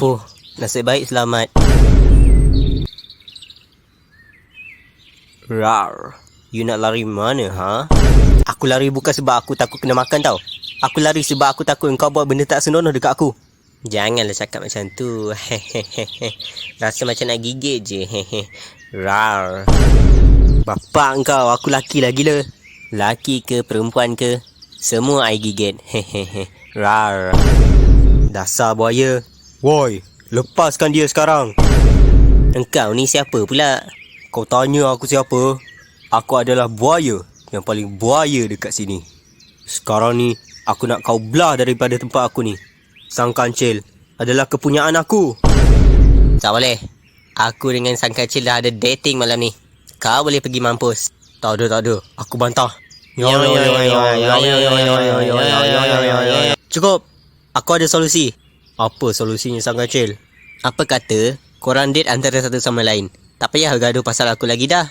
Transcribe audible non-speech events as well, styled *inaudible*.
Fuh, nasib baik selamat. Rar, you nak lari mana, ha? Aku lari bukan sebab aku takut kena makan tau. Aku lari sebab aku takut kau buat benda tak senonoh dekat aku. Janganlah cakap macam tu. Hehehe. *laughs* Rasa macam nak gigit je. *laughs* Rar. Bapak kau, aku laki lah gila. Laki ke perempuan ke, semua I gigit. *laughs* Rar. Dasar buaya. Woi, lepaskan dia sekarang. Engkau ni siapa pula? Kau tanya aku siapa? Aku adalah buaya yang paling buaya dekat sini. Sekarang ni, aku nak kau belah daripada tempat aku ni. Sang kancil adalah kepunyaan aku. Tak boleh. Aku dengan sang kancil dah ada dating malam ni. Kau boleh pergi mampus. Tak ada, tak ada. Aku bantah. Cukup. Aku ada solusi. Apa solusinya sang kancil? Apa kata korang date antara satu sama lain? Tak payah gaduh pasal aku lagi dah.